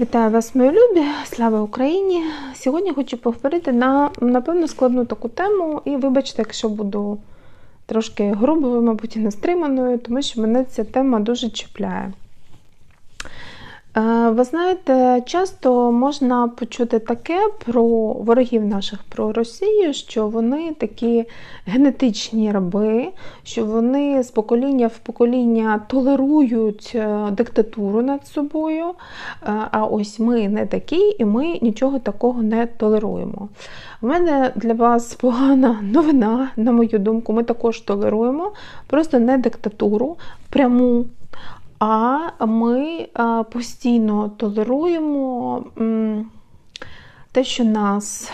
Вітаю вас, мої любі! Слава Україні! Сьогодні хочу поговорити на, напевно, складну таку тему. І вибачте, якщо буду трошки грубою, мабуть, і нестриманою, тому що мене ця тема дуже чіпляє. Е, ви знаєте, часто можна почути таке про ворогів наших про Росію, що вони такі генетичні раби, що вони з покоління в покоління толерують е, диктатуру над собою. Е, а ось ми не такі, і ми нічого такого не толеруємо. У мене для вас погана новина, на мою думку, ми також толеруємо, просто не диктатуру пряму. А ми постійно толеруємо те, що нас,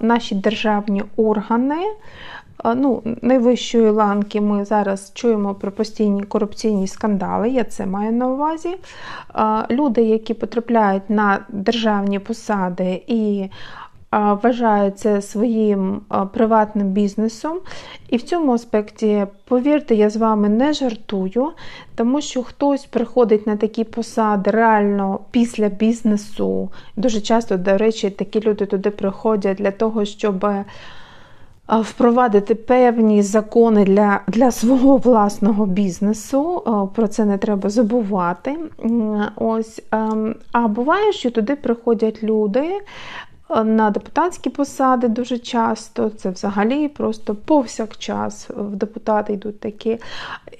наші державні органи, ну, найвищої ланки ми зараз чуємо про постійні корупційні скандали, я це маю на увазі. Люди, які потрапляють на державні посади і вважають це своїм приватним бізнесом. І в цьому аспекті, повірте, я з вами не жартую, тому що хтось приходить на такі посади реально після бізнесу. Дуже часто, до речі, такі люди туди приходять для того, щоб. Впровадити певні закони для для свого власного бізнесу, про це не треба забувати. Ось, ем, А буває, що туди приходять люди, на депутатські посади дуже часто, це взагалі просто повсякчас в депутати йдуть такі,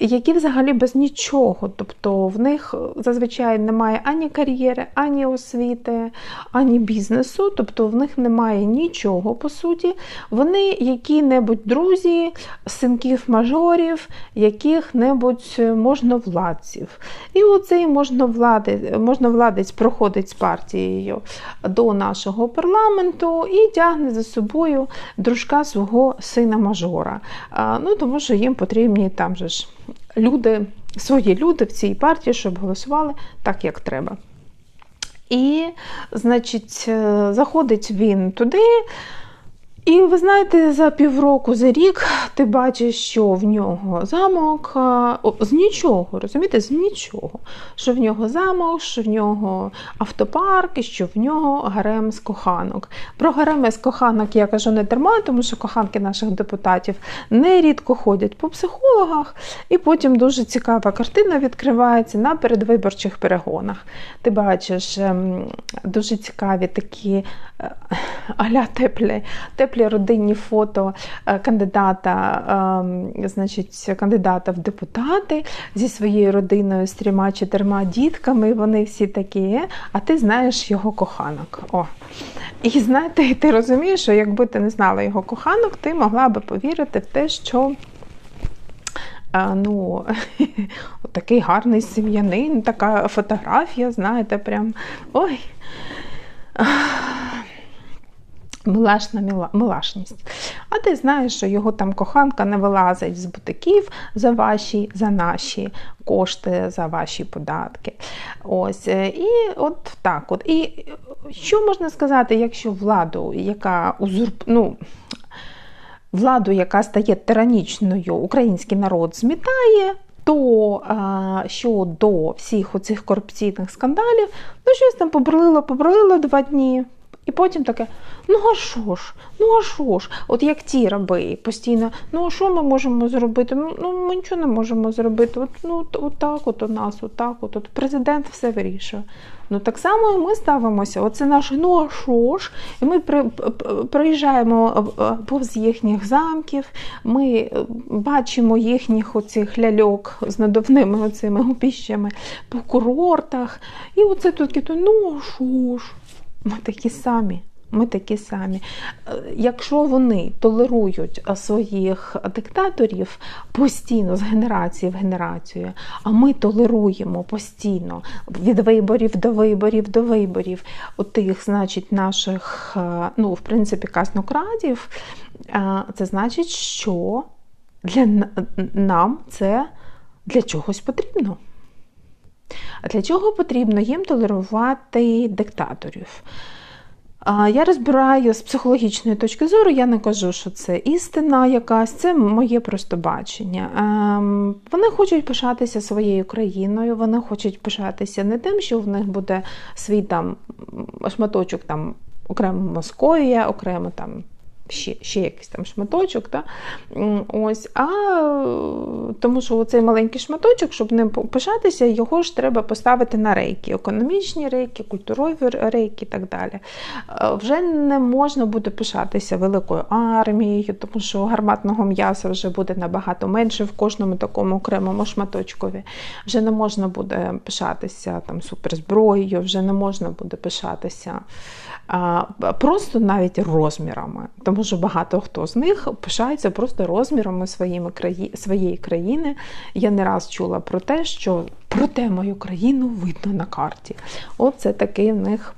які взагалі без нічого. Тобто в них зазвичай немає ані кар'єри, ані освіти, ані бізнесу, тобто в них немає нічого по суті. Вони які-небудь друзі, синків мажорів, яких-небудь можновладців. І оцей можновладець проходить з партією до нашого парламенту парламенту і тягне за собою дружка свого сина-мажора. Ну, Тому що їм потрібні там же ж люди, свої люди в цій партії, щоб голосували так, як треба. І, значить, е, заходить він туди. І ви знаєте, за півроку, за рік ти бачиш, що в нього замок з нічого, розумієте, з нічого. Що в нього замок, що в нього автопарк, і що в нього гарем з коханок. Про гареми з коханок я кажу не дарма, тому що коханки наших депутатів нерідко ходять по психологах, і потім дуже цікава картина відкривається на передвиборчих перегонах. Ти бачиш ем, дуже цікаві такі е, аля теплі, теплі теплі родинні фото е, кандидата, ем, значить, кандидата в депутати зі своєю родиною, з трьома чотирма дітками. Вони всі такі, а ти знаєш його коханок. О. І знаєте, ти розумієш, що якби ти не знала його коханок, ти могла би повірити в те, що. А, ну, Такий гарний сім'янин, така фотографія, знаєте, прям ой. Милашна милашність. А ти знаєш, що його там коханка не вилазить з бутиків за ваші, за наші кошти, за ваші податки. Ось, е, І от так от. І що можна сказати, якщо владу, яка узурп... ну, владу, яка стає тиранічною, український народ змітає, то що до всіх оцих корупційних скандалів, ну щось там побрило, побрило два дні. І потім таке, ну а що ж, ну а що ж? От як ті раби постійно, ну а що ми можемо зробити? Ну, ми нічого не можемо зробити. От, ну, от так от у нас, от так от, от президент все вирішує. Ну так само і ми ставимося. Оце наше, ну а що ж? І ми при, приїжджаємо е, повз їхніх замків, ми е, бачимо їхніх оцих ляльок з надувними оцими опіщами по курортах. І оце тут, ну а що ж? Ми такі самі. Ми такі самі. Е, якщо вони толерують е, своїх диктаторів постійно з генерації в генерацію, а ми толеруємо постійно від виборів до виборів до виборів тих, значить, наших, е, ну, в принципі, казнокрадів, це значить, що для нам це для чогось потрібно. А для чого потрібно їм толерувати диктаторів? Я розбираю з психологічної точки зору, я не кажу, що це істина якась, це моє просто бачення. Ем, вони хочуть пишатися своєю країною, вони хочуть пишатися не тим, що в них буде свій там шматочок там окремо Московія, окремо там ще ще якийсь там шматочок. Та? Ось, а Тому що цей маленький шматочок, щоб ним пишатися, його ж треба поставити на рейки, економічні рейки, культурові рейки і так далі. Вже не можна буде пишатися великою армією, тому що гарматного м'яса вже буде набагато менше в кожному такому окремому шматочкові. Вже не можна буде пишатися там суперзброєю, вже не можна буде пишатися просто навіть розмірами. Тому що багато хто з них пишається просто розмірами своїми краї... своєї країни. Я не раз чула про те, що проте мою країну видно на карті. Оце такий в них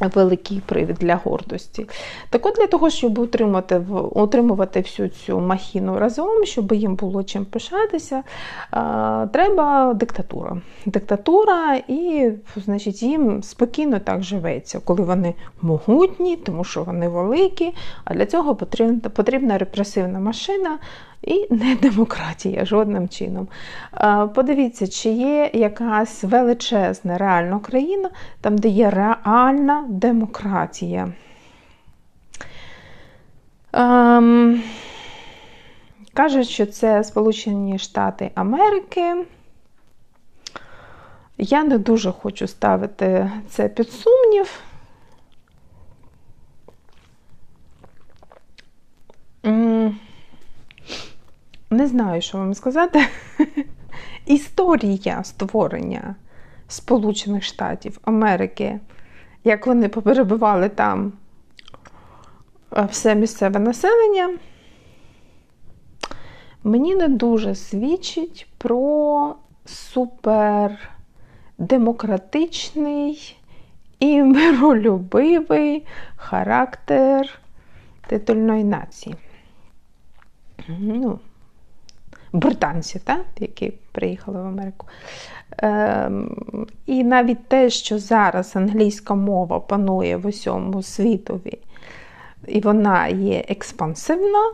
великий привід для гордості. Так от для того, щоб утримати утримувати всю цю махіну разом, щоб їм було чим пишатися, треба диктатура. Диктатура, і значить, їм спокійно так живеться, коли вони могутні, тому що вони великі, а для цього потрібна, потрібна репресивна машина. І не демократія жодним чином. Подивіться, чи є якась величезна реальна країна, там, де є реальна демократія. Ем, Кажуть, що це Сполучені Штати Америки. Я не дуже хочу ставити це під сумнів. Не знаю, що вам сказати. Історія створення Сполучених Штатів Америки, як вони поперебивали там все місцеве населення, мені не дуже свідчить про супердемократичний і миролюбивий характер титульної нації. Ну, британців, так? які приїхали в Америку. Ем, І навіть те, що зараз англійська мова панує в усьому світові, і вона є експансивна,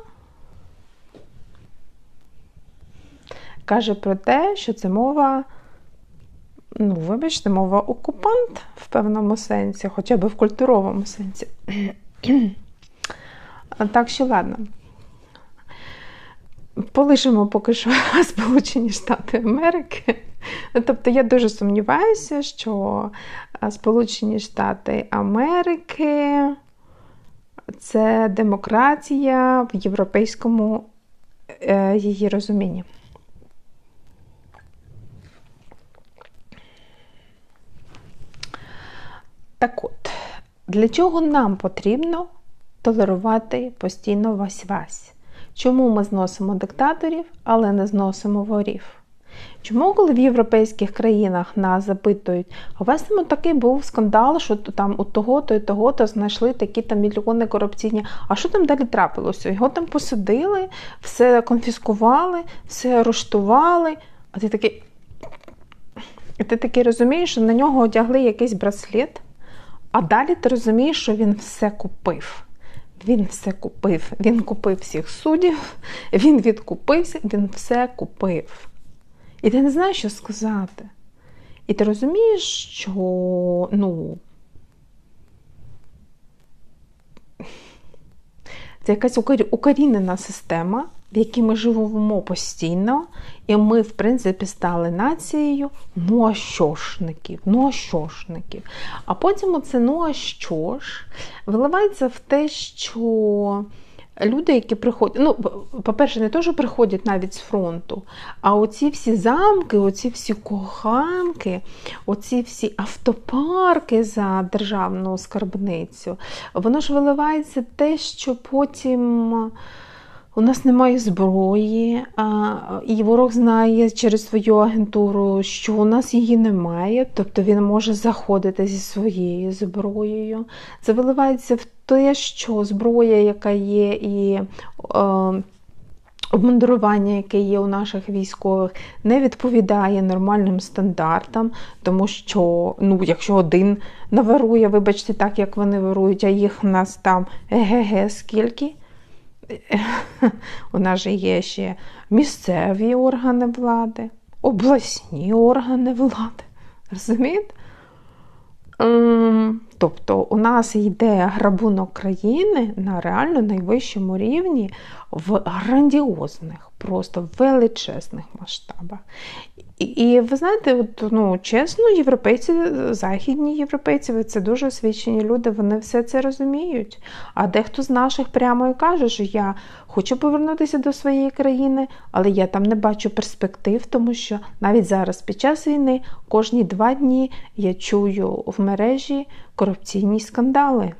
каже про те, що це мова. Ну, вибачте, мова окупант в певному сенсі, хоча б в культуровому сенсі. Так що, ладно. Полишимо поки що Сполучені Штати Америки. Тобто я дуже сумніваюся, що Сполучені Штати Америки це демократія в європейському е, її розумінні. Так от, для чого нам потрібно толерувати постійно вась-вась? Чому ми зносимо диктаторів, але не зносимо ворів? Чому, коли в європейських країнах нас запитують, у вас там такий був скандал, що там у того-то і того-то знайшли такі там мільйони корупційні, а що там далі трапилося? Його там посадили, все конфіскували, все арештували, а ти такий. Ти такий розумієш, що на нього одягли якийсь браслет, а далі ти розумієш, що він все купив. Він все купив. Він купив всіх суддів, він відкупився, він все купив. І ти не знаєш, що сказати. І ти розумієш, що, ну, це якась укорінена система, в якій ми живемо постійно, і ми, в принципі, стали нацією ну а що ну а що шників. А потім оце ну а що ж виливається в те, що люди, які приходять, ну, по-перше, не то, що приходять навіть з фронту, а оці всі замки, оці всі коханки, оці всі автопарки за державну скарбницю, воно ж виливається те, що потім. У нас немає зброї, і ворог знає через свою агентуру, що у нас її немає, тобто він може заходити зі своєю зброєю. Це виливається в те, що зброя, яка є і е, Обмундирування, яке є у наших військових, не відповідає нормальним стандартам, тому що, ну, якщо один наварує, вибачте, так як вони вирують, а їх у нас там ЕГГ скільки. У нас же є ще місцеві органи влади, обласні органи влади. Розумієте? Тобто у нас йде грабунок країни на реально найвищому рівні в грандіозних, просто величезних масштабах. І ви знаєте, от, ну, чесно, європейці, західні європейці, це дуже освічені люди, вони все це розуміють. А дехто з наших прямо і каже, що я хочу повернутися до своєї країни, але я там не бачу перспектив, тому що навіть зараз, під час війни, кожні два дні я чую в мережі корупційні скандали.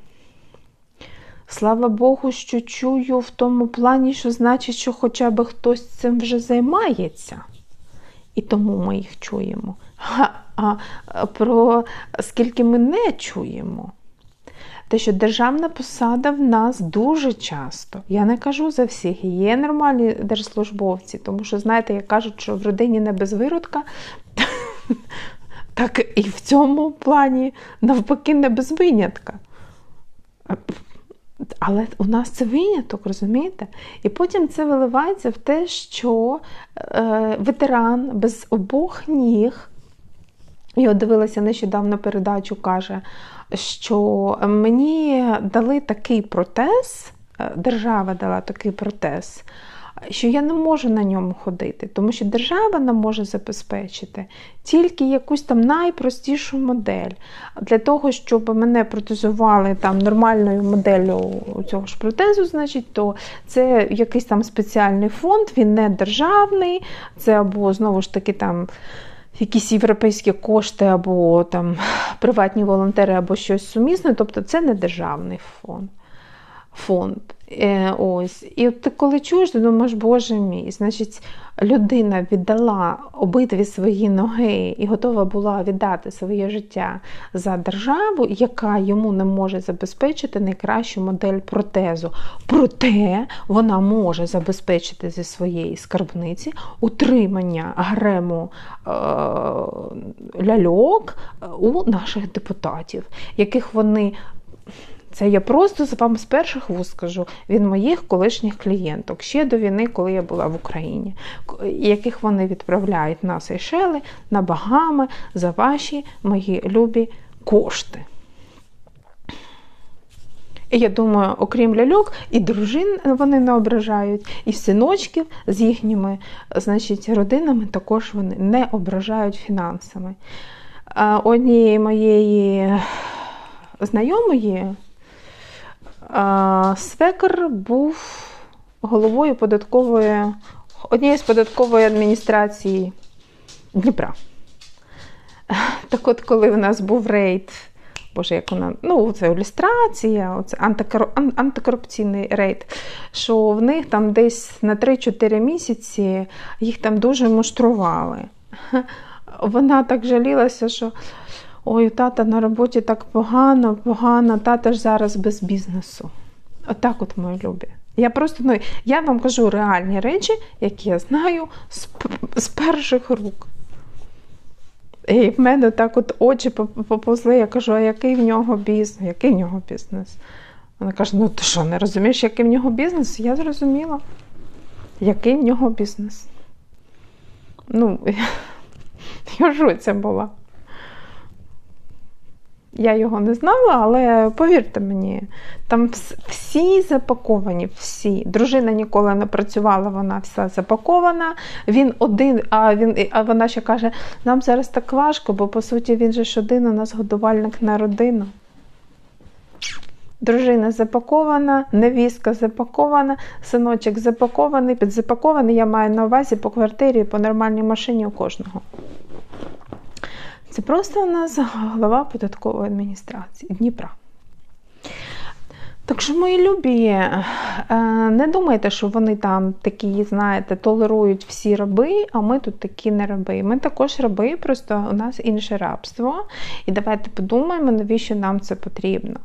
Слава Богу, що чую в тому плані, що значить, що хоча б хтось цим вже займається. І тому ми їх чуємо. А про скільки ми не чуємо. Те, що державна посада в нас дуже часто, я не кажу за всіх, є нормальні держслужбовці, тому що, знаєте, як кажуть, що в родині не без виродка, так і в цьому плані навпаки не без винятка. Але у нас це виняток, розумієте? І потім це виливається в те, що е, ветеран без обох ніг, я дивилася нещодавно передачу, каже, що мені дали такий протез, е, держава дала такий протез що я не можу на ньому ходити, тому що держава нам може забезпечити тільки якусь там найпростішу модель. Для того, щоб мене протезували там нормальною моделлю цього ж протезу, значить, то це якийсь там спеціальний фонд, він не державний, це або знову ж таки там. Якісь європейські кошти, або там приватні волонтери, або щось сумісне, тобто це не державний фонд. Фонд. Е, ось. І от ти коли чуєш, ти думаєш, боже мій, значить, людина віддала обидві свої ноги і готова була віддати своє життя за державу, яка йому не може забезпечити найкращу модель протезу. Проте вона може забезпечити зі своєї скарбниці утримання грему е- ляльок у наших депутатів, яких вони. Це я просто вам з перших вуз скажу від моїх колишніх клієнток, ще до війни, коли я була в Україні, яких вони відправляють на Сейшели, на Багами за ваші мої любі кошти. І я думаю, окрім ляльок, і дружин вони не ображають, і синочків з їхніми значить, родинами також вони не ображають фінансами. Однієї моєї знайомої. Свекер був головою податкової, однієї з податкової адміністрації Дніпра. Так от, коли в нас був рейд, боже, як вона, ну, це ілюстрація, оце антикорупційний рейд, що в них там десь на 3-4 місяці їх там дуже муштрували. Вона так жалілася, що Ой, тата на роботі так погано, погано, тата ж зараз без бізнесу. Отак от, мої любі. Я просто ну, я вам кажу реальні речі, які я знаю з, з перших рук. І в мене так от очі поповзли, я кажу, а який в нього бізнес? Який в нього бізнес? Вона каже: ну ти що, не розумієш, який в нього бізнес? Я зрозуміла, який в нього бізнес. Ну, я жуця була. Я його не знала, але повірте мені, там всі запаковані, всі. Дружина ніколи не працювала, вона вся запакована. Він один, а він, а вона ще каже: нам зараз так важко, бо по суті він же ж один у нас годувальник на родину. Дружина запакована, невістка запакована, синочок запакований, підзапакований. Я маю на увазі по квартирі, по нормальній машині у кожного. Це просто у нас голова податкової адміністрації Дніпра. Так що, мої любі, е, не думайте, що вони там такі, знаєте, толерують всі раби, а ми тут такі не раби. Ми також раби, просто у нас інше рабство. І давайте подумаємо, навіщо нам це потрібно.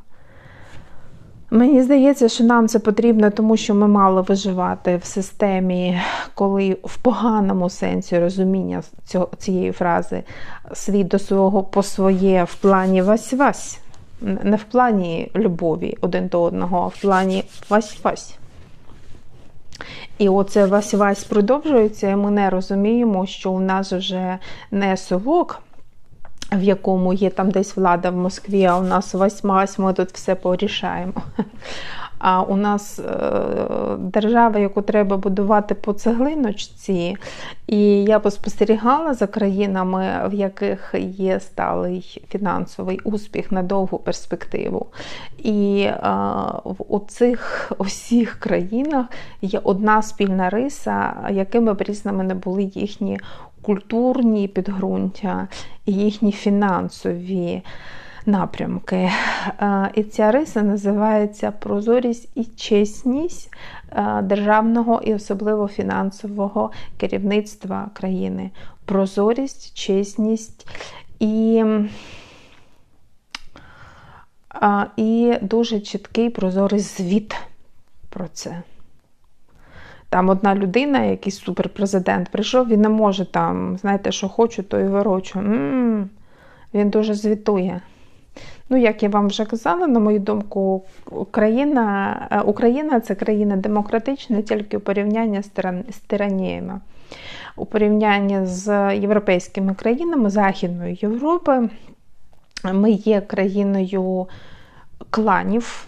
Мені здається, що нам це потрібно, тому що ми мали виживати в системі, коли в поганому сенсі розуміння цієї фрази світ до свого по своє в плані вась-вась. Не в плані любові один до одного, а в плані вась-вась. І оце вась-вась продовжується, і ми не розуміємо, що у нас вже не совок, в якому є там десь влада в Москві, а у нас восьма, ось ми тут все порішаємо. А у нас е, держава, яку треба будувати по цеглиночці, і я поспостерігала за країнами, в яких є сталий фінансовий успіх на довгу перспективу. І е, в цих усіх країнах є одна спільна риса, якими б різними не були їхні культурні підґрунтя і їхні фінансові напрямки. Е, і ця риса називається прозорість і чесність е, державного і особливо фінансового керівництва країни. Прозорість, чесність і і дуже чіткий прозорий звіт про це. Там одна людина, якийсь суперпрезидент, прийшов, він не може там, знаєте, що хочу, то і вирочу. М -м -м. Він дуже звітує. Ну, як я вам вже казала, на мою думку, Україна е, Україна це країна демократична тільки у порівнянні з тираніями. У порівнянні з європейськими країнами Західної Європи ми є країною кланів.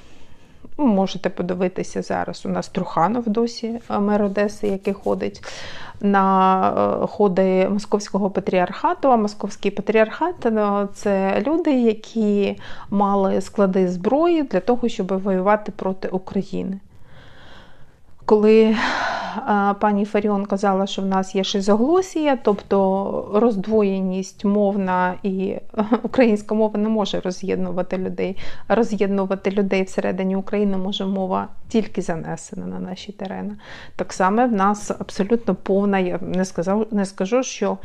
Можете подивитися зараз. У нас Труханов досі е, мер Одеси, який ходить на е, ходи Московського патріархату. А Московський патріархат е, це люди, які мали склади зброї для того, щоб воювати проти України. Коли пані Фаріон казала, що в нас є шизоглосія, тобто роздвоєність мовна і українська мова не може роз'єднувати людей. Роз'єднувати людей всередині України може мова тільки занесена на наші терени. Так само в нас абсолютно повна, я не сказав, не скажу, що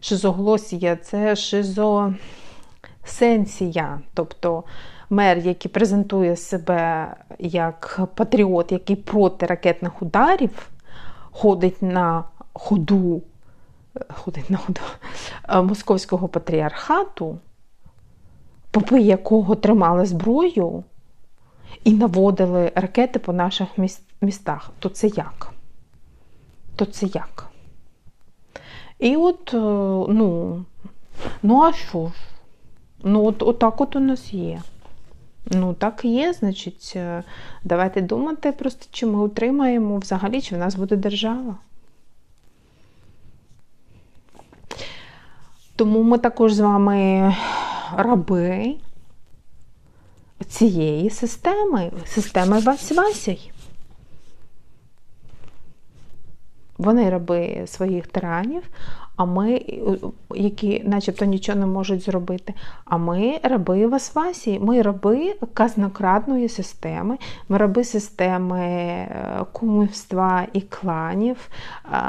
шизоглосія це шизосенсія. тобто мер, який презентує себе як патріот, який проти ракетних ударів, ходить на ходу, ходить на ходу е, московського патріархату, попи якого тримали зброю і наводили ракети по наших містах. То це як? То це як? І от, е, ну, ну а що ж? Ну, от, отак от у нас є. Ну, так і є, значить, е, давайте думати просто, чи ми утримаємо взагалі, чи в нас буде держава. Тому ми також з вами раби цієї системи, системи Вась-Васій. Вони раби своїх тиранів, а ми, які начебто нічого не можуть зробити. А ми раби Васвасії, ми раби казнокрадної системи, ми раби системи е, кумівства і кланів.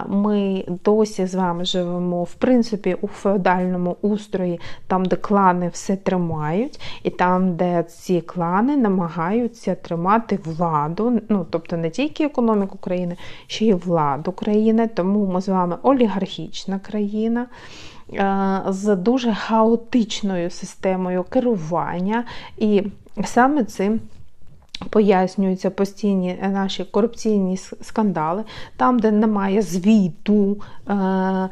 Ми досі з вами живемо, в принципі, у феодальному устрої, там, де клани все тримають, і там, де ці клани намагаються тримати владу, ну тобто не тільки економіку країни, ще й владу країни. Тому ми з вами олігархічна країна країна е, з дуже хаотичною системою керування, і саме цим. Пояснюються постійні наші корупційні скандали, там, де немає звіту е,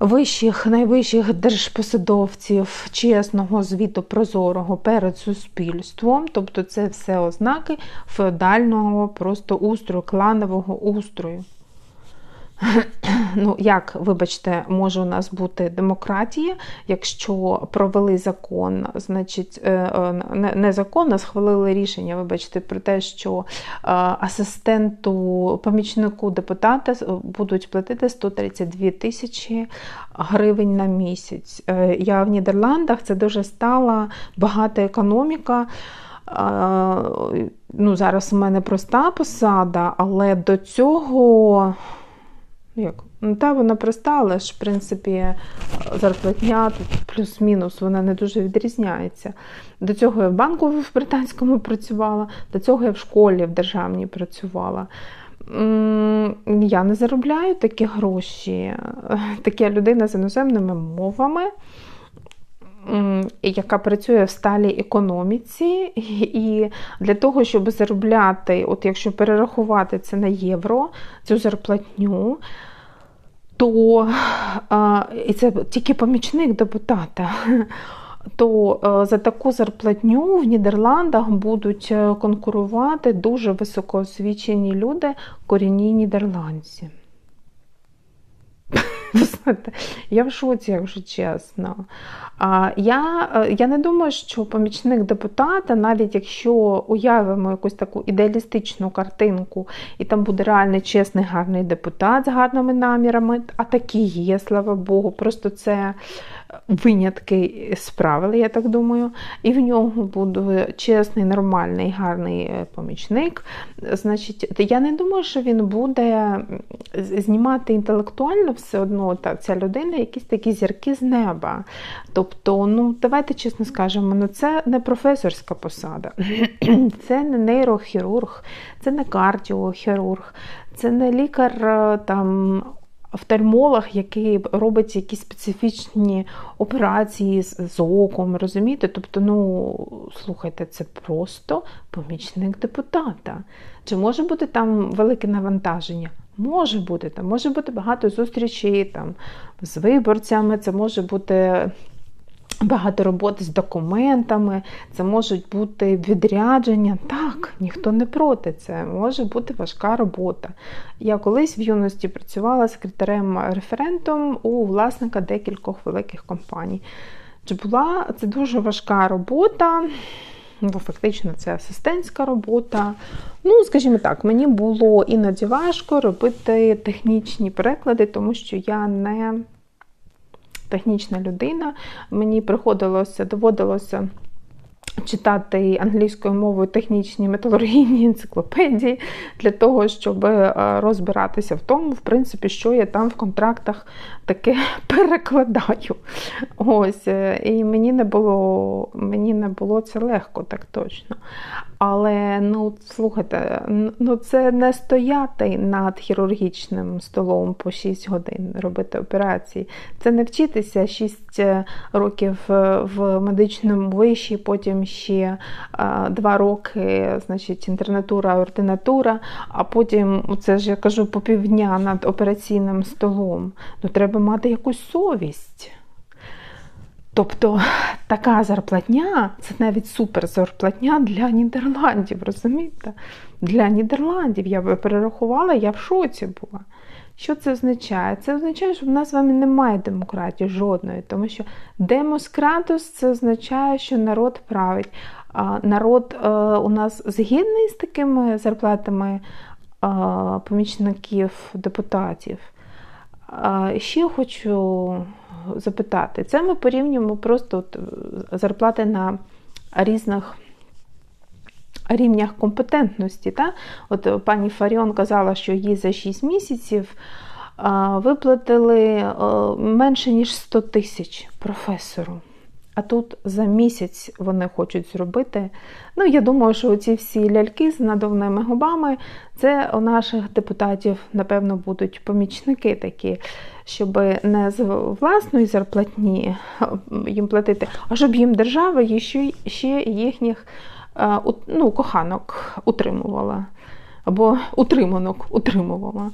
вищих, найвищих держпосадовців, чесного звіту прозорого перед суспільством. Тобто це все ознаки феодального просто устрою, кланового устрою. Ну, як, вибачте, може у нас бути демократія, якщо провели закон, значить, е, е, не закон, схвалили рішення, вибачте, про те, що е, асистенту, помічнику депутата будуть платити 132 тисячі гривень на місяць. Я в Нідерландах це дуже стала багата економіка. Ну, Зараз у мене проста посада, але до цього як Ну, Та вона проста, але ж, в принципі, зарплатня плюс-мінус, вона не дуже відрізняється. До цього я в банку в британському працювала, до цього я в школі в державній працювала. Я не заробляю такі гроші. Така людина з іноземними мовами яка працює в сталій економіці, і для того, щоб заробляти, от якщо перерахувати це на євро, цю зарплатню, то і це тільки помічник депутата. То за таку зарплатню в Нідерландах будуть е, конкурувати дуже високоосвічені люди, корінні нідерландці. Я в шоці, якщо чесно. Я е, я не думаю, що помічник депутата, навіть якщо уявимо якусь таку ідеалістичну картинку, і там буде реальний чесний, гарний депутат з гарними намірами, а такі є, слава Богу, просто це винятки справили, я так думаю. І в нього буде чесний, нормальний, гарний е, помічник. Значить, я не думаю, що він буде знімати інтелектуально все одно та, ця людина, якісь такі зірки з неба. Тобто, ну, давайте чесно скажемо, ну, це не професорська посада, це не нейрохірург, це не кардіохірург, це не лікар е, там офтальмолог, який робить якісь специфічні операції з, з оком, розумієте? Тобто, ну, слухайте, це просто помічник депутата. Чи може бути там велике навантаження? Може бути, там може бути багато зустрічей там, з виборцями, це може бути Багато роботи з документами, це можуть бути відрядження. Так, ніхто не проти, це може бути важка робота. Я колись в юності працювала секретарем-референтом у власника декількох великих компаній. Чи була це дуже важка робота? Ну, Фактично, це асистентська робота. Ну, скажімо так, мені було іноді важко робити технічні переклади, тому що я не технічна людина. Мені приходилося, доводилося. Читати англійською мовою технічні металургійні енциклопедії для того, щоб е, розбиратися в тому, в принципі, що я там в контрактах таке перекладаю. Ось, е, І мені не було мені не було це легко, так точно. Але ну, слухайте, ну це не стояти над хірургічним столом по 6 годин, робити операції. Це не вчитися 6 е, років в медичному виші, потім ще 2 е, роки, значить, інтернатура, ординатура, а потім, це ж я кажу, по півдня над операційним столом. Ну, Треба мати якусь совість. Тобто така зарплатня це навіть супер зарплатня для Нідерландів, розумієте? Для Нідерландів я би перерахувала, я в шоці була. Що це означає? Це означає, що в нас з вами немає демократії жодної, тому що демоскратус це означає, що народ править. Народ е, у нас згідний з такими зарплатами помічників депутатів. Ще хочу запитати. Це ми порівнюємо просто от зарплати на різних рівнях компетентності. Та? От Пані Фаріон казала, що їй за 6 місяців виплатили менше, ніж 100 тисяч професору. А тут за місяць вони хочуть зробити. Ну, я думаю, що ці всі ляльки з надувними губами це у наших депутатів, напевно, будуть помічники такі, щоб не з власної зарплатні їм платити, а щоб їм держава ще, ще їхніх ну, коханок утримувала. Або утриманок утримувала.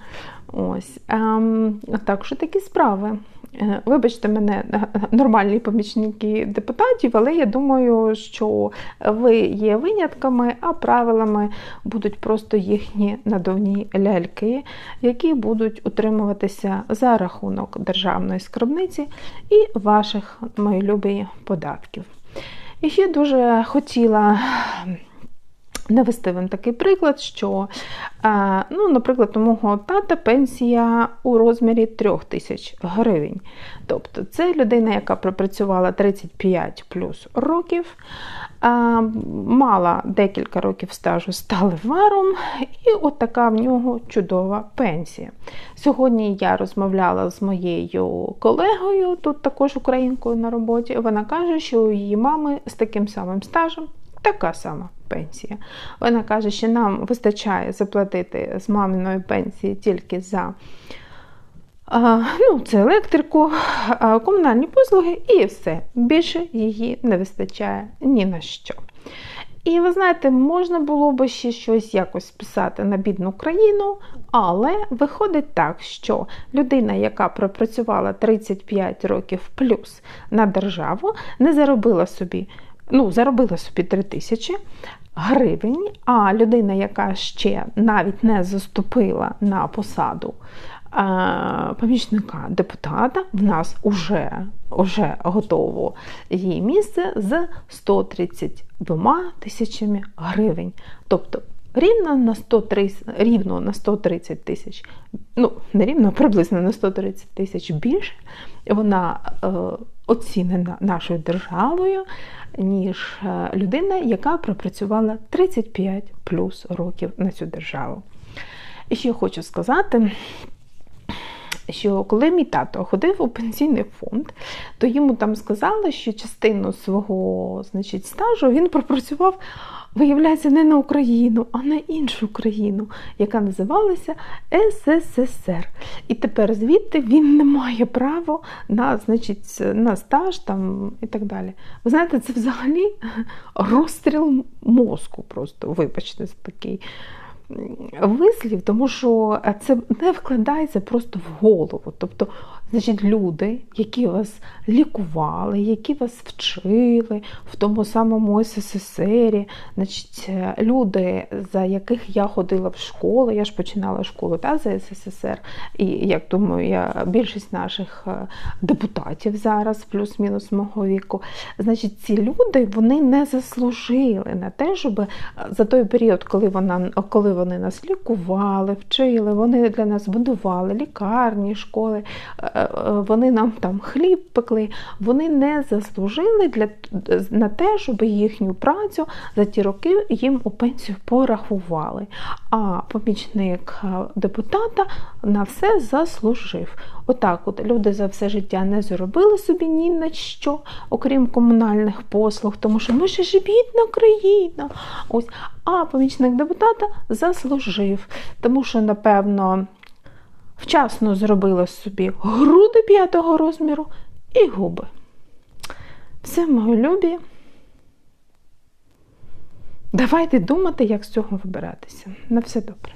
Ось. Ем, Так що такі справи. Е, вибачте мене, нормальні помічники депутатів, але я думаю, що ви є винятками, а правилами будуть просто їхні надовні ляльки, які будуть утримуватися за рахунок державної скарбниці і ваших, мої любі, податків. І ще дуже хотіла Навести вам такий приклад, що, е, ну, наприклад, у мого тата пенсія у розмірі 3 тисяч гривень. Тобто це людина, яка пропрацювала 35 плюс років, е, мала декілька років стажу сталеваром, і от така в нього чудова пенсія. Сьогодні я розмовляла з моєю колегою, тут також українкою на роботі. Вона каже, що у її мами з таким самим стажем така сама пенсія. Вона каже, що нам вистачає заплатити з маминої пенсії тільки за ну, це електрику, комунальні послуги і все. Більше її не вистачає ні на що. І ви знаєте, можна було би ще щось якось писати на бідну країну, але виходить так, що людина, яка пропрацювала 35 років плюс на державу, не заробила собі ну, заробила собі 3 тисячі гривень, а людина, яка ще навіть не заступила на посаду помічника депутата, в нас вже, вже готово її місце з 132 тисячами гривень. Тобто рівно на 130 рівно на 130 тисяч, ну, не рівно, приблизно на 130 тисяч більше, вона е, оцінена нашою державою ніж е, людина, яка пропрацювала 35 плюс років на цю державу. І ще хочу сказати. Що коли мій тато ходив у пенсійний фонд, то йому там сказали, що частину свого значить, стажу він пропрацював виявляється, не на Україну, а на іншу країну, яка називалася СССР. І тепер звідти він не має права на значить, на стаж там і так далі. Ви знаєте, це взагалі розстріл мозку, просто, вибачте, такий вислів, тому що це не вкладається просто в голову. Тобто, значить, люди, які вас лікували, які вас вчили в тому самому СССР, значить, люди, за яких я ходила в школу, я ж починала школу та, за СССР, і як думаю, я більшість наших е, депутатів зараз, плюс-мінус мого віку, значить, ці люди вони не заслужили на те, щоб за той період, коли вона коли вони нас лікували, вчили, вони для нас будували лікарні, школи, е, е, вони нам там хліб пекли, вони не заслужили для, на те, щоб їхню працю за ті роки їм у пенсію порахували. А помічник е, депутата на все заслужив. Отак, от люди за все життя не заробили собі ні на що, окрім комунальних послуг, тому що ми ще ж бідна країна. Ось, а помічник депутата заслужив, тому що, напевно, вчасно зробила собі груди п'ятого розміру і губи. Все мої любі. Давайте думати, як з цього вибиратися. На все добре.